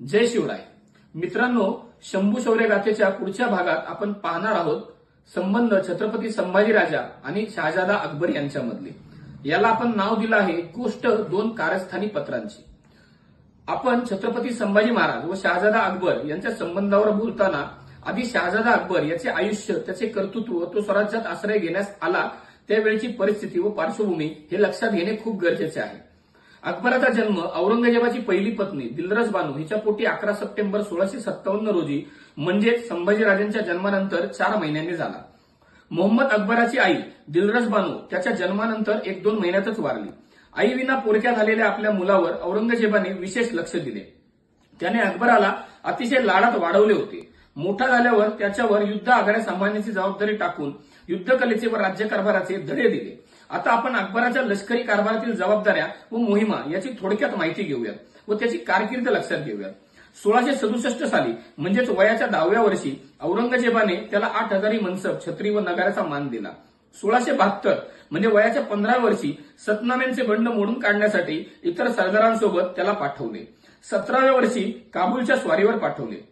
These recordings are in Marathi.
जय शिवराय. मित्रांनो शंभू शौर्य गाथेच्या पुढच्या भागात आपण पाहणार आहोत संबंध छत्रपती संभाजी राजा आणि शहाजादा अकबर यांच्यामधले. याला आपण नाव दिलं आहे गोष्ट दोन कारस्थानी पत्रांची. आपण छत्रपती संभाजी महाराज व शहाजादा अकबर यांच्या संबंधावर बोलताना आधी शहाजादा अकबर याचे आयुष्य त्याचे कर्तृत्व तो स्वराज्यात आश्रय घेण्यास आला त्यावेळची परिस्थिती व पार्श्वभूमी हे लक्षात घेणे खूप गरजेचे आहे. अकबराचा जन्म औरंगजेबाची पहिली पत्नी दिलरस बानू हिच्या पोटी अकरा सप्टेंबर सोळाशे सत्तावन्न रोजी म्हणजेच संभाजीराजांच्या जन्मानंतर चार महिन्यांनी झाला. मोहम्मद अकबराची आई दिलरस बानू त्याच्या जन्मानंतर एक दोन महिन्यातच वारली. आई विना पोरक्या झालेल्या आपल्या मुलावर औरंगजेबाने विशेष लक्ष दिले. त्याने अकबराला अतिशय लाडात वाढवले होते. मोठा झाल्यावर त्याच्यावर युद्ध आघाड्या सांभाळण्याची जबाबदारी टाकून युद्धकलेचे व राज्यकारभाराचे धडे दिले. आता आपण अकबराच्या लष्करी कारभारातील जबाबदाऱ्या व मोहिमा याची थोडक्यात माहिती घेऊयात व त्याची कारकीर्द लक्षात घेऊयात. सोळाशे सदुसष्ट साली म्हणजेच वयाच्या दहाव्या वर्षी औरंगजेबाने त्याला आठ हजारी मनसब छत्री व नगाऱ्याचा मान दिला. सोळाशे बहात्तर म्हणजे वयाच्या पंधरा वर्षी सतनाम्यांचे बंड मोडून काढण्यासाठी इतर सरदारांसोबत त्याला पाठवले. सतराव्या वर्षी काबूलच्या स्वारीवर पाठवले.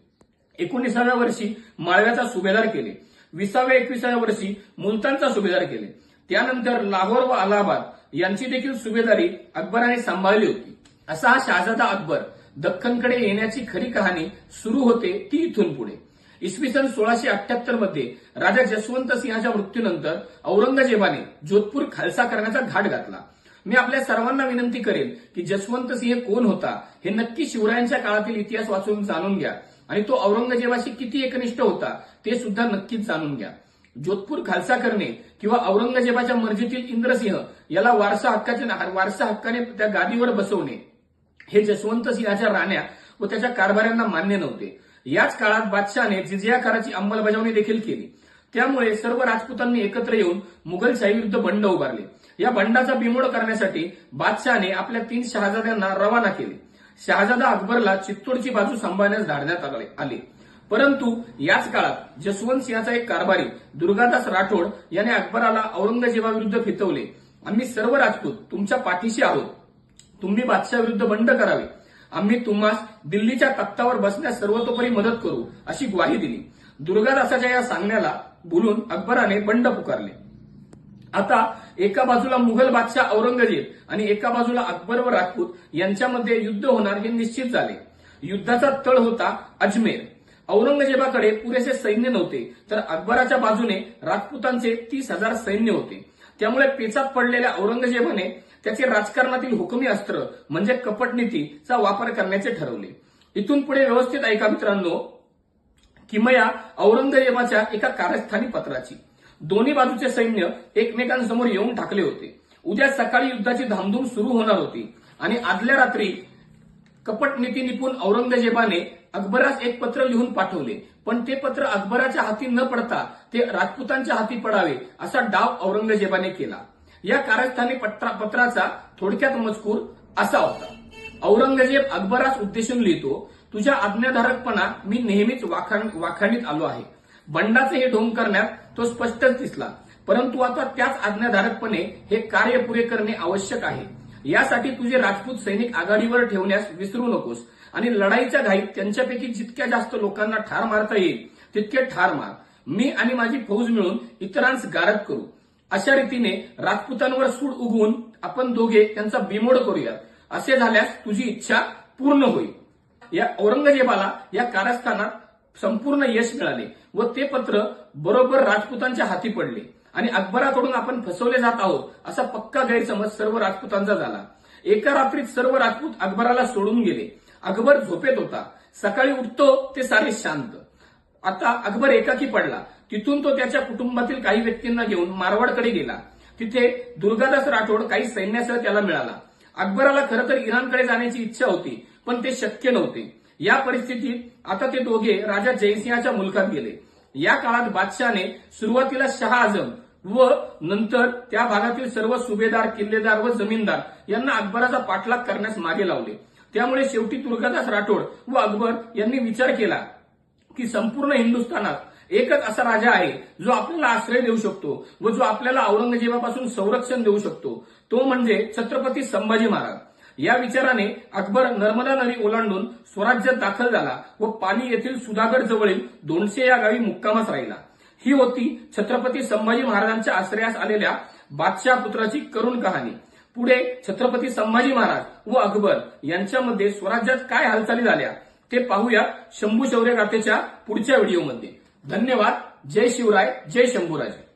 एकोणीसाव्या वर्षी माळव्याचा सुभेदार केले. विसाव्या एकविसाव्या वर्षी मुलतानचा सुभेदार केले. त्यानंतर लाहोर व अलाहाबाद यांची देखील सुभेदारी अकबराने सांभाळली होती. असा हा शहाजादा अकबर दख्खनकडे येण्याची खरी कहाणी सुरू होते ती इथून पुढे. इसवी सन सोळाशे अठ्याहत्तरमध्ये राजा जसवंत सिंहाच्या मृत्यूनंतर औरंगजेबाने जोधपूर खालसा करण्याचा घाट घातला. मी आपल्या सर्वांना विनंती करेन की जसवंत सिंह कोण होता हे नक्की शिवरायांच्या काळातील इतिहास वाचून जाणून घ्या. आणि तो औरंगजेबाशी किती एकनिष्ठ होता ते सुद्धा नक्कीच जाणून घ्या. जोधपूर खालसा करणे किंवा औरंगजेबाच्या मर्जीतील इंद्रसिंह याला वारसा हक्काचे वारसा हक्काने त्या गादीवर बसवणे. हे जसवंत सिंहाच्या राण्या व त्याच्या कारभाऱ्यांना मान्य नव्हते. याच काळात बादशहाने जिजिया कराची अंमलबजावणी देखील केली. त्यामुळे सर्व राजपुतांनी एकत्र येऊन मुघलशाही विरुद्ध बंड उभारले. या बंडाचा बिमोड करण्यासाठी बादशहाने आपल्या तीन शहाजाद्यांना रवाना केले. शहाजादा अकबरला चित्तोडची बाजू सांभाळण्यास धाडण्यात आले. आले. परंतु याच काळात जसवंत सिंहाचा एक कारभारी दुर्गादास राठोड याने अकबराला औरंगजेबाविरुद्ध फितवले आम्ही सर्व राजपूत तुमच्या पाठीशी आहोत. तुम्ही बादशाविरुद्ध बंड करावे. आम्ही तुम्हास दिल्लीच्या तख्तावर बसण्यास सर्वतोपरी मदत करू अशी ग्वाही दिली. दुर्गादासाच्या या सांगण्याला बोलून अकबराने बंड पुकारले. आता एका बाजूला मुघल बादशाह औरंगजेब आणि एका बाजूला अकबर व राजपूत यांच्यामध्ये युद्ध होणार हे निश्चित झाले. युद्धाचा तळ होता अजमेर. औरंगजेबाकडे पुरेसे सैन्य नव्हते तर अकबराच्या बाजूने राजपुतांचे तीस हजार सैन्य होते. त्यामुळे पेचात पडलेल्या औरंगजेबाने त्याचे राजकारणातील हुकमी अस्त्र म्हणजे कपटनीतीचा वापर करण्याचे ठरवले. इथून पुढे व्यवस्थित ऐका मित्रांनो. किमया औरंगजेबाच्या एका कारस्थानी पत्राची. दोन्ही बाजूचे सैन्य एकमेकांसमोर येऊन ठाकले होते. उद्या सकाळी युद्धाची धामधूम सुरू होणार होती. आणि आदल्या रात्री कपटनीती निपुण औरंगजेबाने अकबरास एक पत्र लिहून पाठवले. पण ते पत्र अकबराच्या हाती न पडता ते राजपुतांच्या हाती पडावे असा डाव औरंगजेबाने केला. या कारस्थानी पत्राचा थोडक्यात मजकूर असा होता. औरंगजेब अकबरास उद्देशून लिहितो तुझ्या आज्ञाधारकपणा मी नेहमीच वाखाणीत आलो आहे. बंडाचे हे ढोंग करण्यात तो स्पष्टच दिसला. परंतु आता त्याच आज्ञाधारकपणे हे कार्य पुरे करणे आवश्यक आहे. यासाठी तुझे राजपूत सैनिक आघाडीवर ठेवण्यास विसरू नकोस. आणि लढाईच्या घाईत त्यांच्यापैकी जितक्या जास्त लोकांना ठार मारता येईल तितके ठार मार. मी आणि माझी फौज मिळून इतरांस गारद करू. अशा रीतीने राजपुतांवर सूड उगवून आपण दोघे त्यांचा बिमोड करूया. असे झाल्यास तुझी इच्छा पूर्ण होईल. या औरंगजेबाला या कारस्थानात संपूर्ण यश मिळाले व ते पत्र बरोबर राजपुतांच्या हाती पडले. आणि अकबराकडून आपण फसवले जात आहोत असा पक्का गैरसमज सर्व राजपुतांचा झाला. एका रात्रीत सर्व राजपूत अकबराला सोडून गेले. अकबर झोपेत होता. सकाळी उठतो ते सारे शांत. आता अकबर एकाकी पडला. तिथून तो त्याच्या कुटुंबातील काही व्यक्तींना घेऊन मारवाडकडे गेला. तिथे दुर्गादास राठोड काही सैन्यासह त्याला मिळाला. अकबराला खरं तर इराणकडे जाण्याची इच्छा होती पण ते शक्य नव्हते. या परिस्थितीत आता ते दोघे राजा जयसिंहाच्या मुलखात गेले. या काळात बादशहाने सुरुवातीला शहा आझम व नंतर त्या भागातील सर्व सुभेदार किल्लेदार व जमीनदार यांना अकबराचा पाठलाग करण्यास मागे लावले. त्यामुळे शेवटी दुर्गादास राठोड व अकबर यांनी विचार केला की संपूर्ण हिंदुस्थानात एकच असा राजा आहे जो आपल्याला आश्रय देऊ शकतो व जो आपल्याला औरंगजेबापासून संरक्षण देऊ शकतो. तो म्हणजे छत्रपती संभाजी महाराज. या विचाराने अकबर नर्मदा नदी ओलांडून स्वराज्यात दाखल झाला व पाणी येथील सुधागड जवळील दोनशे या गावी मुक्कामास राहिला. ही होती छत्रपती संभाजी महाराजांच्या आश्रयास आलेल्या बादशाह पुत्राची करुण कहाणी. पुढे छत्रपती संभाजी महाराज व अकबर यांच्यामध्ये स्वराज्यात काय हालचाली झाल्या ते पाहूया शंभू शौर्य गाथेच्या पुढच्या व्हिडिओमध्ये. धन्यवाद. जय शिवराय. जय शंभूराजे.